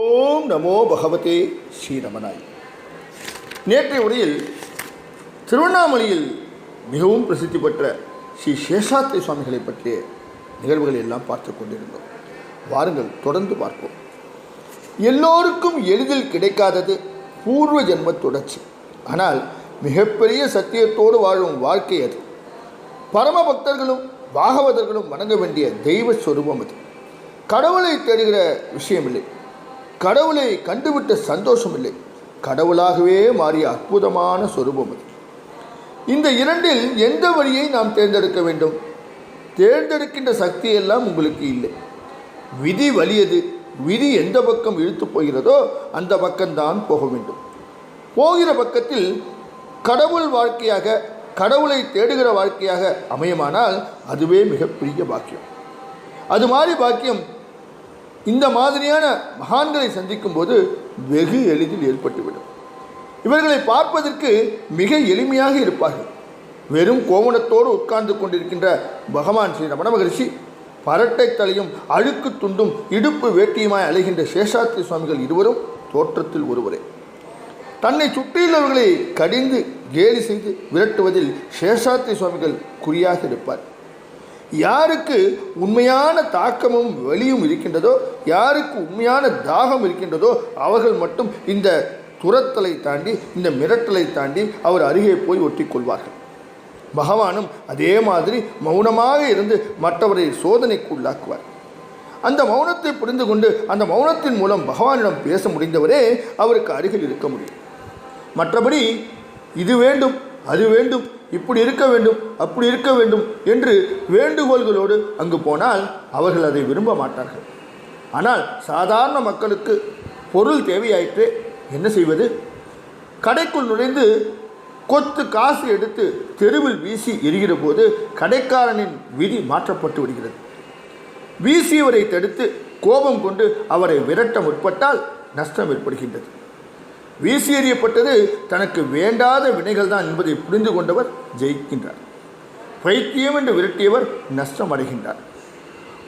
ஓம் நமோ பகவதே ஸ்ரீரமணாய் நேற்றைய உரையில் திருவண்ணாமலையில் மிகவும் பிரசித்தி பெற்ற ஸ்ரீ சேஷாத்ரி சுவாமிகளை பற்றிய நிகழ்வுகளை எல்லாம் பார்த்து கொண்டிருந்தோம். வாருங்கள் தொடர்ந்து பார்ப்போம். எல்லோருக்கும் எளிதில் கிடைக்காதது பூர்வ ஜென்ம தொடர்ச்சி. ஆனால் மிகப்பெரிய சத்தியத்தோடு வாழும் வாழ்க்கை அது. பரம பக்தர்களும் பாகவதர்களும் வணங்க வேண்டிய தெய்வ சொரூபம் அது. கடவுளை தேடுகிற விஷயம் இல்லை கடவுளை கண்டுவிட்ட சந்தோஷம் இல்லை கடவுளாகவே மாறிய அற்புதமான சொரூபம் அது. இந்த இரண்டில் எந்த வழியை நாம் தேர்ந்தெடுக்க வேண்டும்? தேர்ந்தெடுக்கின்ற சக்தியெல்லாம் உங்களுக்கு இல்லை. விதி வலியது விதி எந்த பக்கம் இழுத்து போகிறதோ அந்த பக்கம்தான் போக வேண்டும். போகிற பக்கத்தில் கடவுள் வாழ்க்கையாக கடவுளை தேடுகிற வாழ்க்கையாக அமையுமானால் அதுவே மிகப்பெரிய பாக்கியம். அது மாதிரி பாக்கியம் இந்த மாதிரியான மகான்களை சந்திக்கும் போது வெகு எளிதில் ஏற்பட்டுவிடும். இவர்களை பார்ப்பதற்கு மிக எளிமையாக இருப்பார்கள். வெறும் கோவணத்தோடு உட்கார்ந்து கொண்டிருக்கின்ற பகவான் ஸ்ரீ ரமண மகரிஷி பரட்டை தலையும் அழுக்கு துண்டும் இடுப்பு வேட்டியுமாய் அலைகின்ற சேஷாத்ரி சுவாமிகள் இருவரும் தோற்றத்தில் ஒருவரே. தன்னை சுற்றியுள்ளவர்களை கடிந்து கேலி செய்து விரட்டுவதில் சேஷாத்ரி சுவாமிகள் குறியாக இருப்பார். யாருக்கு உண்மையான தாக்கமும் வலியும் இருக்கின்றதோ யாருக்கு உண்மையான தாகம் இருக்கின்றதோ அவர்கள் மட்டும் இந்த துரத்தலை தாண்டி இந்த மிரட்டலை தாண்டி அவர் அருகே போய் ஒட்டி கொள்வார்கள் பகவானும் அதே மாதிரி மௌனமாக இருந்து மற்றவரை சோதனைக்கு உள்ளாக்குவார் அந்த மௌனத்தை புரிந்து கொண்டு அந்த மௌனத்தின் மூலம் பகவானிடம் பேச முடிந்தவரே அவருக்கு அருகில் இருக்க முடியும். மற்றபடி இது வேண்டும் அது வேண்டும் இப்படி இருக்க வேண்டும் அப்படி இருக்க வேண்டும் என்று வேண்டுகோள்களோடு அங்கு போனால் அவர்கள் அதை விரும்ப மாட்டார்கள். ஆனால் சாதாரண மக்களுக்கு பொருள் தேவையாயிற்று என்ன செய்வது? கடைக்குள் நுழைந்து கொத்து காசு எடுத்து தெருவில் வீசி எரிகிற போது கடைக்காரனின் விதி மாற்றப்பட்டு விடுகிறது. வீசியவரை தடுத்து கோபம் கொண்டு அவரை விரட்ட முற்பட்டால் நஷ்டம் ஏற்படுகின்றது. வீசி எறியப்பட்டது தனக்கு வேண்டாத வினைகள் தான் என்பதை புரிந்து கொண்டவர் ஜெயிக்கின்றார். பைத்தியம் என்று விரட்டியவர் நஷ்டம் அடைகின்றார்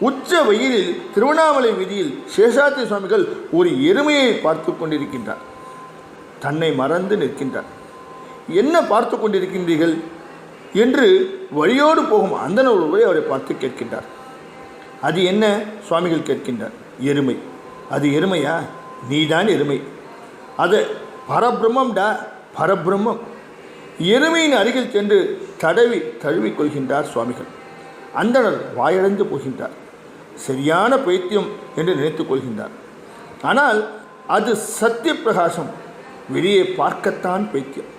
உச்ச வெயிலில் திருவண்ணாமலை வீதியில் சேஷாத்ரி சுவாமிகள் ஒரு எருமையை பார்த்து கொண்டிருக்கின்றார். தன்னை மறந்து நிற்கின்றார். என்ன பார்த்து கொண்டிருக்கின்றீர்கள்? என்று வழியோடு போகும் அந்தனொருவரை அவரை பார்த்து கேட்கின்றார். அது என்ன? சுவாமிகள் கேட்கின்றார். எருமை. அது எருமையா? நீதான் எருமை. அது பரபிரம்மம்டா பரபிரம்மம். எருமையின் அருகில் சென்று தடவி தழுவி கொள்கின்றார் சுவாமிகள். அந்தனர் வாயடைந்து போகின்றார். சரியான பைத்தியம் என்று நினைத்துக் கொள்கின்றார். ஆனால் அது சத்திய பிரகாசம். வெளியே பார்க்கத்தான் பைத்தியம்.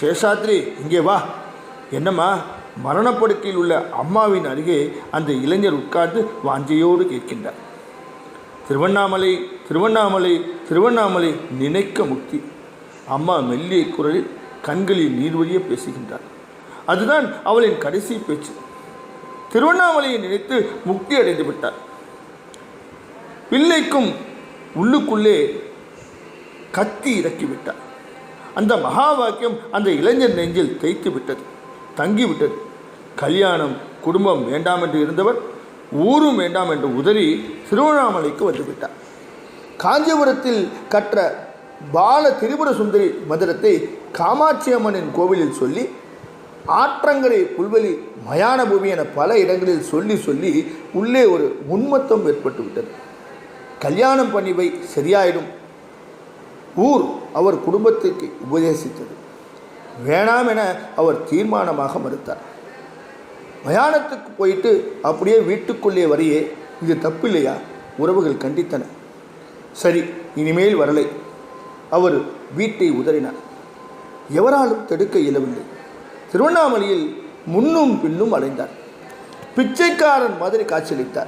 சேஷாத்ரி இங்கே வா. என்னம்மா மரணப்படுக்கையில் உள்ள அம்மாவின் அருகே அந்த இளைஞர் உட்கார்ந்து வாஞ்சையோடு கேட்கின்றார். திருவண்ணாமலை திருவண்ணாமலை திருவண்ணாமலை நினைக்க முக்தி. அம்மா மெல்லிய குரலில் கண்களில் நீர்வழிய பேசுகின்றார் அதுதான் அவளின் கடைசி பேச்சு. திருவண்ணாமலையை நினைத்து முக்தி அடைந்து விட்டார் பிள்ளைக்கும் உள்ளுக்குள்ளே கத்தி இறக்கிவிட்டார் அந்த மகா வாக்கியம் அந்த இளைஞர் நெஞ்சில் தைத்து விட்டது தங்கிவிட்டது. கல்யாணம் குடும்பம் வேண்டாம் என்று இருந்தவர் ஊரும் வேண்டாம் என்று உதறி திருவண்ணாமலைக்கு வந்துவிட்டார் காஞ்சிபுரத்தில் கற்ற பால திரிபுர சுந்தரி மந்திரத்தை காமாட்சி அம்மனின் கோவிலில் சொல்லி ஆற்றங்கரை புல்வெளி மயான பூமி என பல இடங்களில் சொல்லி சொல்லி உள்ளே ஒரு உன்மத்தம் ஏற்பட்டு விட்டது. கல்யாணம் பண்ணிவை சரியாயிடும் ஊர் அவர் குடும்பத்திற்கு உபதேசித்தது. வேணாம் என அவர் தீர்மானமாக மறுத்தார். மயானத்துக்கு போயிட்டு அப்படியே வீட்டுக்குள்ளே வரையே இது தப்பில்லையா? உறவுகள் கண்டித்தன. சரி இனிமேல் வரலை. அவர் வீட்டை உதறினார். எவராலும் தடுக்க இயலவில்லை. திருவண்ணாமலையில் முன்னும் பின்னும் அலைந்தார். பிச்சைக்காரன் மாதிரி காட்சியளித்தார்.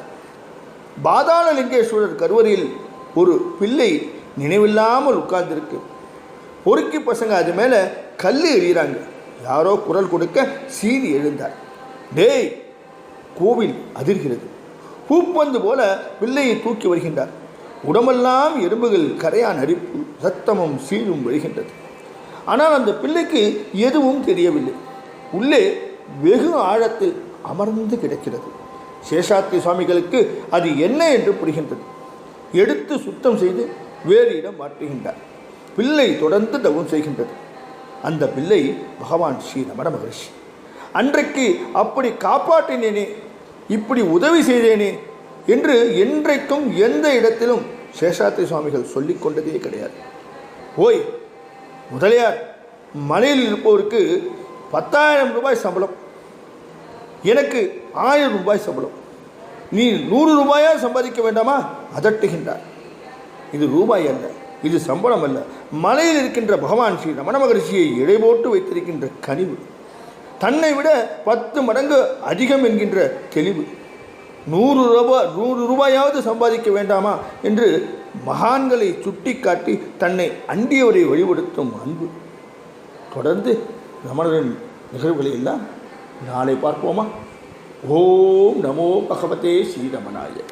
பாதாள லிங்கேஸ்வரர் கருவறையில் ஒரு பிள்ளை நினைவில்லாமல் உட்கார்ந்திருக்கு. பொறுக்கி பசங்க அது மேலே கல் எறிகிறாங்க. யாரோ குரல் கொடுக்க சீறி எழுந்தார். டேய் கோவில் அதிர்கிறது. பூப்பந்து போல பிள்ளையை தூக்கி வருகின்றார். உடம்பெல்லாம் எறும்புகள் கரையான் அரிப்பு சத்தமும் சீழும் வருகின்றது ஆனால் அந்த பிள்ளைக்கு எதுவும் தெரியவில்லை. உள்ளே வெகு ஆழத்தில் அமர்ந்து கிடக்கிறது. சேஷாத்ரி சுவாமிகளுக்கு அது என்ன என்று புரிகின்றது. எடுத்து சுத்தம் செய்து வேறு இடம் மாற்றுகின்றார். பிள்ளை தொடர்ந்து தவம் செய்கின்றது. அந்த பிள்ளை பகவான் ஸ்ரீ ரமண மகரிஷி. அன்றைக்கு அப்படி காப்பாற்றினேனே இப்படி உதவி செய்தேனே என்று என்றைக்கும் எந்த இடத்திலும் சேஷாத்ரி சுவாமிகள் சொல்லிக் கொண்டதே கிடையாது. ஓய் முதலியார் மலையில் இருப்பவருக்கு பத்தாயிரம் ரூபாய் சம்பளம். எனக்கு ஆயிரம் ரூபாய் சம்பளம். நீ நூறு ரூபாயா சம்பாதிக்க வேண்டாமா? அதட்டுகின்றார். இது ரூபாய் அல்ல இது சம்பளம் அல்ல. மலையில் இருக்கின்ற பகவான் ஸ்ரீ ரமண மகரிஷியை இடைபோட்டு வைத்திருக்கின்ற கனிவு. தன்னை விட பத்து மடங்கு அதிகம் என்கின்ற தெளிவு. நூறு ரூபாய் நூறு ரூபாயாவது சம்பாதிக்க வேண்டாமா என்று மகான்களை சுட்டிக்காட்டி தன்னை அண்டியவரை வழிபடுத்தும் அன்பு. தொடர்ந்து ரமணரின் நிகழ்வுகளை எல்லாம் நாளை பார்ப்போமா? ஓம் நமோ பகவதே ஸ்ரீரமணாய